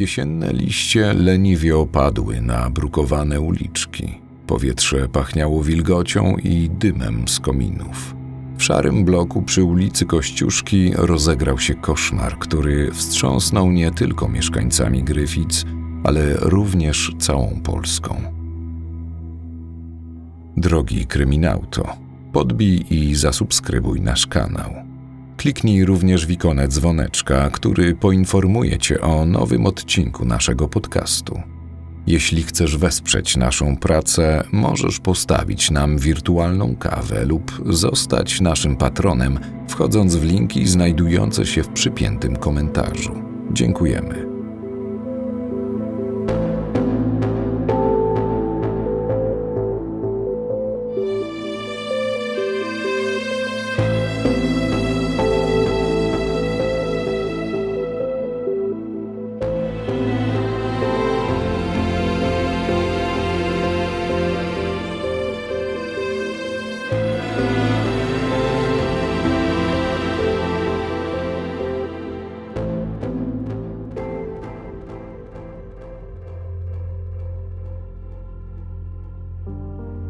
Jesienne liście leniwie opadły na brukowane uliczki. Powietrze pachniało wilgocią i dymem z kominów. W szarym bloku przy ulicy Kościuszki rozegrał się koszmar, który wstrząsnął nie tylko mieszkańcami Gryfic, ale również całą Polską. Drogi kryminauto, podbij i zasubskrybuj nasz kanał. Kliknij również w ikonę dzwoneczka, który poinformuje Cię o nowym odcinku naszego podcastu. Jeśli chcesz wesprzeć naszą pracę, możesz postawić nam wirtualną kawę lub zostać naszym patronem, wchodząc w linki znajdujące się w przypiętym komentarzu. Dziękujemy.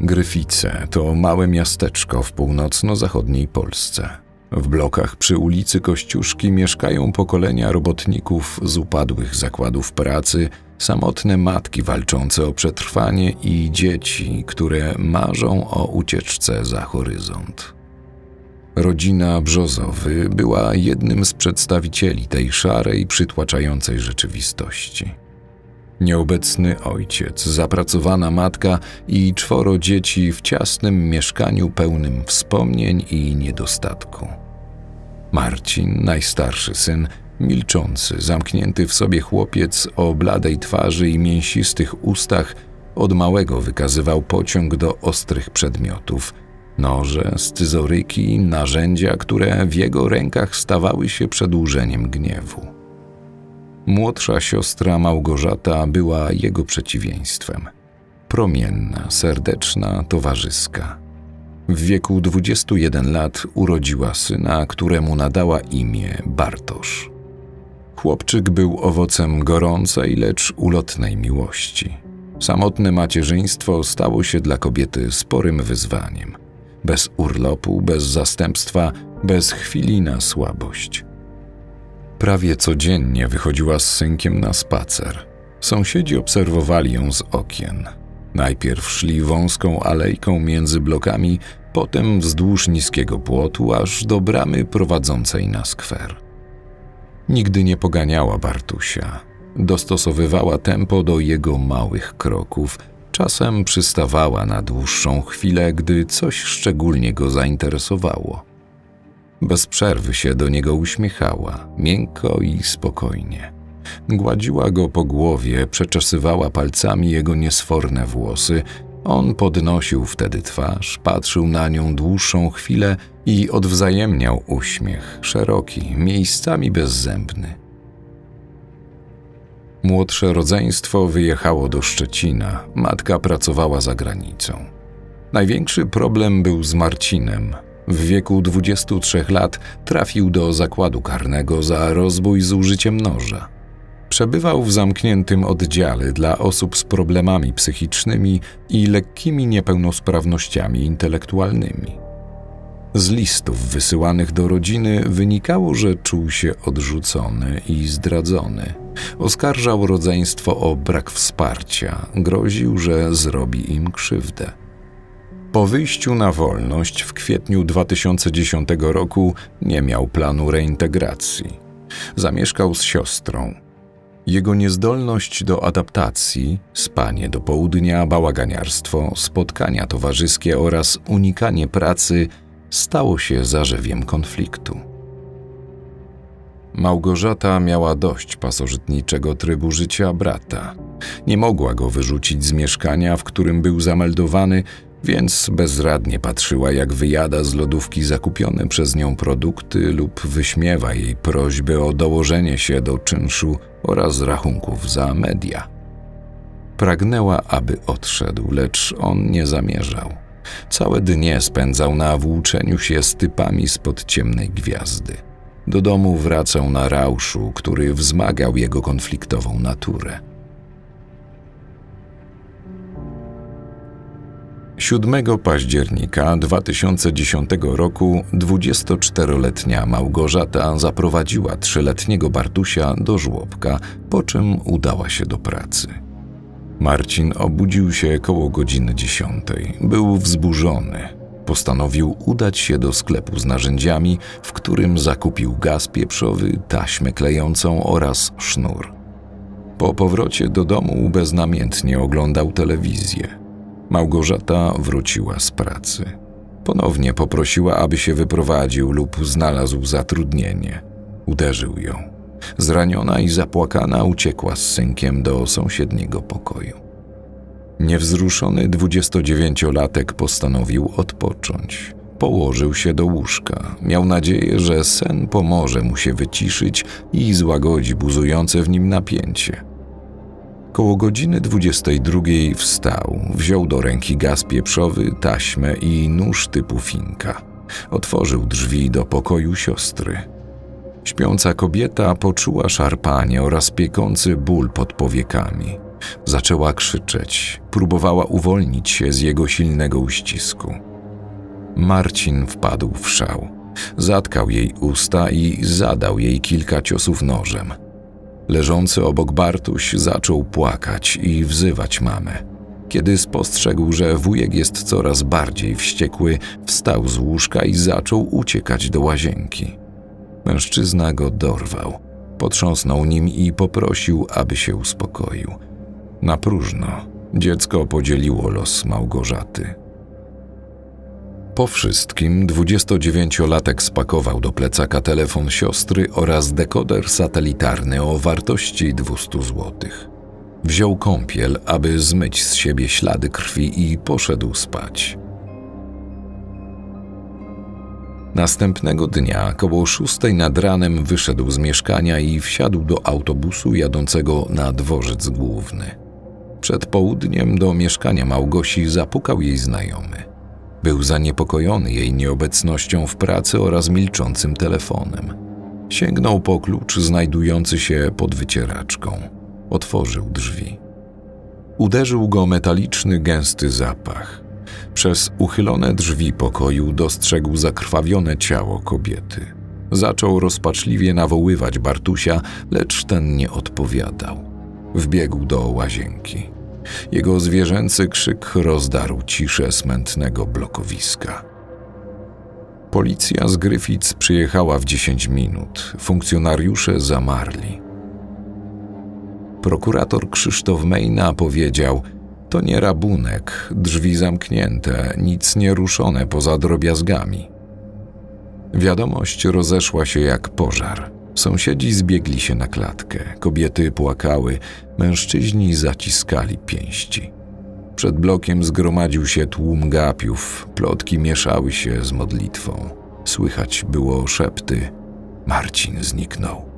Gryfice to małe miasteczko w północno-zachodniej Polsce. W blokach przy ulicy Kościuszki mieszkają pokolenia robotników z upadłych zakładów pracy, samotne matki walczące o przetrwanie i dzieci, które marzą o ucieczce za horyzont. Rodzina Brzozowy była jednym z przedstawicieli tej szarej, przytłaczającej rzeczywistości. Nieobecny ojciec, zapracowana matka i czworo dzieci w ciasnym mieszkaniu pełnym wspomnień i niedostatku. Marcin, najstarszy syn, milczący, zamknięty w sobie chłopiec o bladej twarzy i mięsistych ustach, od małego wykazywał pociąg do ostrych przedmiotów noże, scyzoryki, narzędzia, które w jego rękach stawały się przedłużeniem gniewu. Młodsza siostra Małgorzata była jego przeciwieństwem. Promienna, serdeczna, towarzyska. W wieku 21 lat urodziła syna, któremu nadała imię Bartosz. Chłopczyk był owocem gorącej, lecz ulotnej miłości. Samotne macierzyństwo stało się dla kobiety sporym wyzwaniem. Bez urlopu, bez zastępstwa, bez chwili na słabość. Prawie codziennie wychodziła z synkiem na spacer. Sąsiedzi obserwowali ją z okien. Najpierw szli wąską alejką między blokami, potem wzdłuż niskiego płotu, aż do bramy prowadzącej na skwer. Nigdy nie poganiała Bartusia. Dostosowywała tempo do jego małych kroków, czasem przystawała na dłuższą chwilę, gdy coś szczególnie go zainteresowało. Bez przerwy się do niego uśmiechała, miękko i spokojnie. Gładziła go po głowie, przeczesywała palcami jego niesforne włosy. On podnosił wtedy twarz, patrzył na nią dłuższą chwilę i odwzajemniał uśmiech, szeroki, miejscami bezzębny. Młodsze rodzeństwo wyjechało do Szczecina, matka pracowała za granicą. Największy problem był z Marcinem, w wieku 23 lat trafił do zakładu karnego za rozbój z użyciem noża. Przebywał w zamkniętym oddziale dla osób z problemami psychicznymi i lekkimi niepełnosprawnościami intelektualnymi. Z listów wysyłanych do rodziny wynikało, że czuł się odrzucony i zdradzony. Oskarżał rodzeństwo o brak wsparcia, groził, że zrobi im krzywdę. Po wyjściu na wolność w kwietniu 2010 roku nie miał planu reintegracji. Zamieszkał z siostrą. Jego niezdolność do adaptacji, spanie do południa, bałaganiarstwo, spotkania towarzyskie oraz unikanie pracy stało się zarzewiem konfliktu. Małgorzata miała dość pasożytniczego trybu życia brata. Nie mogła go wyrzucić z mieszkania, w którym był zameldowany, więc bezradnie patrzyła, jak wyjada z lodówki zakupione przez nią produkty lub wyśmiewa jej prośby o dołożenie się do czynszu oraz rachunków za media. Pragnęła, aby odszedł, lecz on nie zamierzał. Całe dnie spędzał na włóczeniu się z typami spod ciemnej gwiazdy. Do domu wracał na rauszu, który wzmagał jego konfliktową naturę. 7 października 2010 roku 24-letnia Małgorzata zaprowadziła trzyletniego Bartusia do żłobka, po czym udała się do pracy. Marcin obudził się koło godziny 10. Był wzburzony. Postanowił udać się do sklepu z narzędziami, w którym zakupił gaz pieprzowy, taśmę klejącą oraz sznur. Po powrocie do domu beznamiętnie oglądał telewizję. Małgorzata wróciła z pracy. Ponownie poprosiła, aby się wyprowadził lub znalazł zatrudnienie. Uderzył ją. Zraniona i zapłakana uciekła z synkiem do sąsiedniego pokoju. Niewzruszony 29-latek postanowił odpocząć. Położył się do łóżka. Miał nadzieję, że sen pomoże mu się wyciszyć i złagodzi buzujące w nim napięcie. Koło godziny 22 wstał, wziął do ręki gaz pieprzowy, taśmę i nóż typu finka. Otworzył drzwi do pokoju siostry. Śpiąca kobieta poczuła szarpanie oraz piekący ból pod powiekami. Zaczęła krzyczeć, próbowała uwolnić się z jego silnego uścisku. Marcin wpadł w szał. Zatkał jej usta i zadał jej kilka ciosów nożem. Leżący obok Bartuś zaczął płakać i wzywać mamę. Kiedy spostrzegł, że wujek jest coraz bardziej wściekły, wstał z łóżka i zaczął uciekać do łazienki. Mężczyzna go dorwał, potrząsnął nim i poprosił, aby się uspokoił. Na próżno dziecko podzieliło los Małgorzaty. Po wszystkim 29-latek spakował do plecaka telefon siostry oraz dekoder satelitarny o wartości 200 zł. Wziął kąpiel, aby zmyć z siebie ślady krwi i poszedł spać. Następnego dnia, koło szóstej nad ranem, wyszedł z mieszkania i wsiadł do autobusu jadącego na dworzec główny. Przed południem do mieszkania Małgosi zapukał jej znajomy. Był zaniepokojony jej nieobecnością w pracy oraz milczącym telefonem. Sięgnął po klucz znajdujący się pod wycieraczką. Otworzył drzwi. Uderzył go metaliczny, gęsty zapach. Przez uchylone drzwi pokoju dostrzegł zakrwawione ciało kobiety. Zaczął rozpaczliwie nawoływać Bartusia, lecz ten nie odpowiadał. Wbiegł do łazienki. Jego zwierzęcy krzyk rozdarł ciszę smętnego blokowiska. Policja z Gryfic przyjechała w 10 minut. Funkcjonariusze zamarli. Prokurator Krzysztof Mejna powiedział: To nie rabunek, drzwi zamknięte, nic nie ruszone poza drobiazgami. Wiadomość rozeszła się jak pożar. Sąsiedzi zbiegli się na klatkę, kobiety płakały, mężczyźni zaciskali pięści. Przed blokiem zgromadził się tłum gapiów, plotki mieszały się z modlitwą. Słychać było szepty: Marcin zniknął.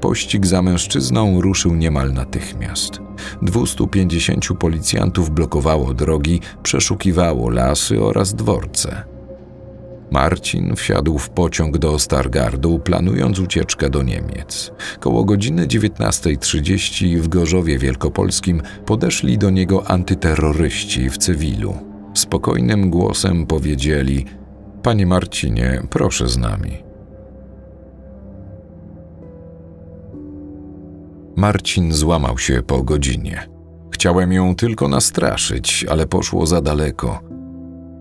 Pościg za mężczyzną ruszył niemal natychmiast. 250 policjantów blokowało drogi, przeszukiwało lasy oraz dworce. Marcin wsiadł w pociąg do Stargardu, planując ucieczkę do Niemiec. Koło godziny 19.30 w Gorzowie Wielkopolskim podeszli do niego antyterroryści w cywilu. Spokojnym głosem powiedzieli: Panie Marcinie, proszę z nami. Marcin złamał się po godzinie. Chciałem ją tylko nastraszyć, ale poszło za daleko.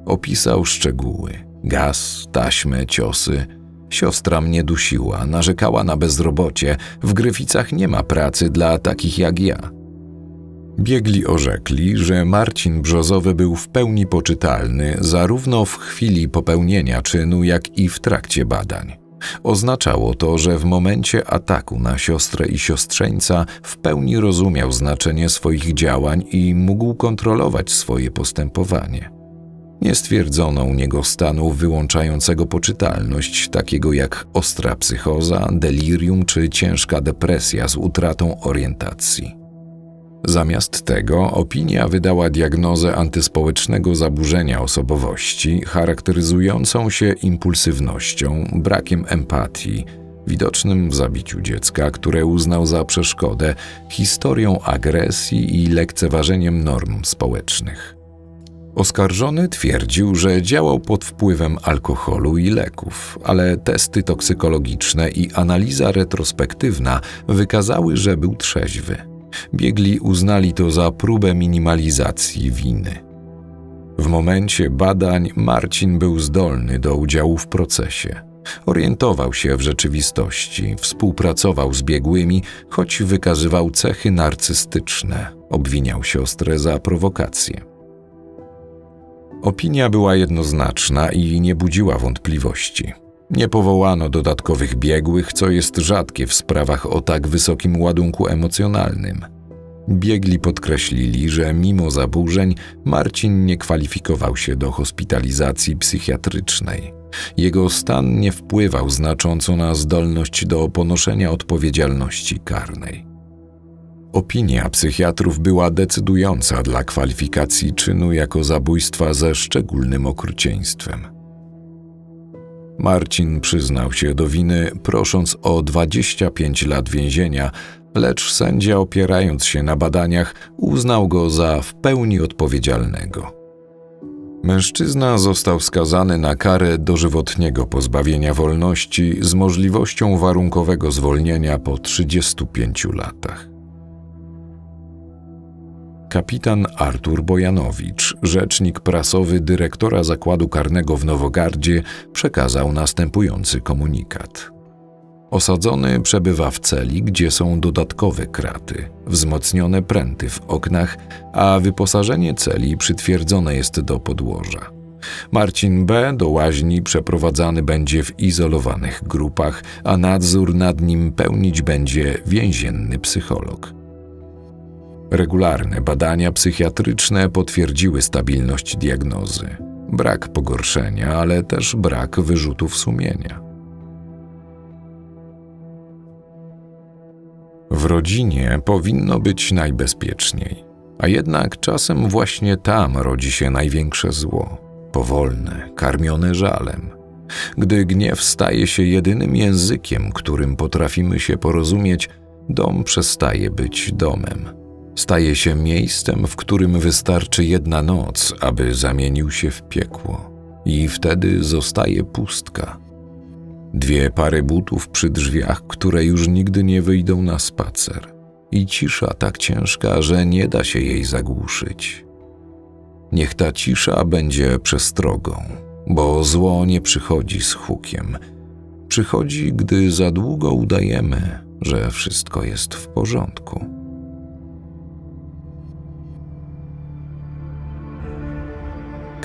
Opisał szczegóły Gaz, taśmy, ciosy. Siostra mnie dusiła, narzekała na bezrobocie. W Gryficach nie ma pracy dla takich jak ja. Biegli orzekli, że Marcin Brzozowy był w pełni poczytalny zarówno w chwili popełnienia czynu, jak i w trakcie badań. Oznaczało to, że w momencie ataku na siostrę i siostrzeńca w pełni rozumiał znaczenie swoich działań i mógł kontrolować swoje postępowanie. Nie stwierdzono u niego stanu wyłączającego poczytalność, takiego jak ostra psychoza, delirium czy ciężka depresja z utratą orientacji. Zamiast tego opinia wydała diagnozę antyspołecznego zaburzenia osobowości, charakteryzującą się impulsywnością, brakiem empatii, widocznym w zabiciu dziecka, które uznał za przeszkodę, historią agresji i lekceważeniem norm społecznych. Oskarżony twierdził, że działał pod wpływem alkoholu i leków, ale testy toksykologiczne i analiza retrospektywna wykazały, że był trzeźwy. Biegli uznali to za próbę minimalizacji winy. W momencie badań Marcin był zdolny do udziału w procesie. Orientował się w rzeczywistości, współpracował z biegłymi, choć wykazywał cechy narcystyczne, obwiniał siostrę za prowokację. Opinia była jednoznaczna i nie budziła wątpliwości. Nie powołano dodatkowych biegłych, co jest rzadkie w sprawach o tak wysokim ładunku emocjonalnym. Biegli podkreślili, że mimo zaburzeń Marcin nie kwalifikował się do hospitalizacji psychiatrycznej. Jego stan nie wpływał znacząco na zdolność do ponoszenia odpowiedzialności karnej. Opinia psychiatrów była decydująca dla kwalifikacji czynu jako zabójstwa ze szczególnym okrucieństwem. Marcin przyznał się do winy, prosząc o 25 lat więzienia, lecz sędzia, opierając się na badaniach, uznał go za w pełni odpowiedzialnego. Mężczyzna został skazany na karę dożywotniego pozbawienia wolności z możliwością warunkowego zwolnienia po 35 latach. Kapitan Artur Bojanowicz, rzecznik prasowy dyrektora zakładu karnego w Nowogardzie, przekazał następujący komunikat. Osadzony przebywa w celi, gdzie są dodatkowe kraty, wzmocnione pręty w oknach, a wyposażenie celi przytwierdzone jest do podłoża. Marcin B. do łaźni przeprowadzany będzie w izolowanych grupach, a nadzór nad nim pełnić będzie więzienny psycholog. Regularne badania psychiatryczne potwierdziły stabilność diagnozy. Brak pogorszenia, ale też brak wyrzutów sumienia. W rodzinie powinno być najbezpieczniej, a jednak czasem właśnie tam rodzi się największe zło powolne, karmione żalem. Gdy gniew staje się jedynym językiem, którym potrafimy się porozumieć, dom przestaje być domem. Staje się miejscem, w którym wystarczy jedna noc, aby zamienił się w piekło, i wtedy zostaje pustka. Dwie pary butów przy drzwiach, które już nigdy nie wyjdą na spacer, i cisza tak ciężka, że nie da się jej zagłuszyć. Niech ta cisza będzie przestrogą, bo zło nie przychodzi z hukiem. Przychodzi, gdy za długo udajemy, że wszystko jest w porządku.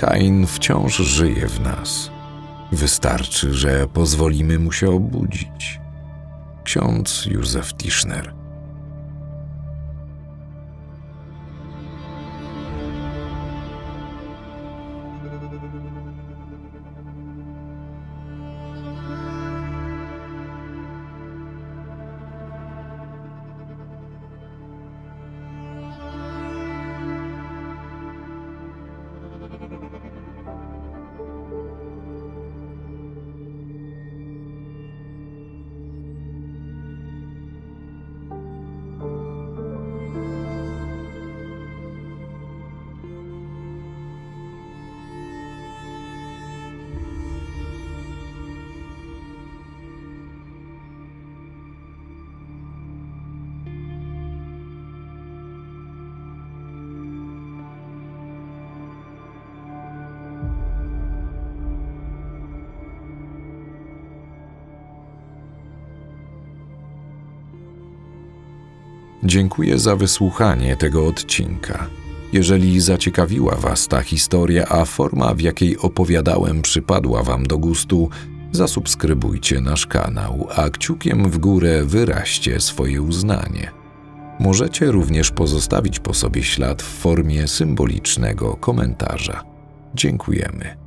Kain wciąż żyje w nas. Wystarczy, że pozwolimy mu się obudzić. Ksiądz Józef Tischner. Dziękuję za wysłuchanie tego odcinka. Jeżeli zaciekawiła Was ta historia, a forma, w jakiej opowiadałem, przypadła Wam do gustu, zasubskrybujcie nasz kanał, a kciukiem w górę wyraźcie swoje uznanie. Możecie również pozostawić po sobie ślad w formie symbolicznego komentarza. Dziękujemy.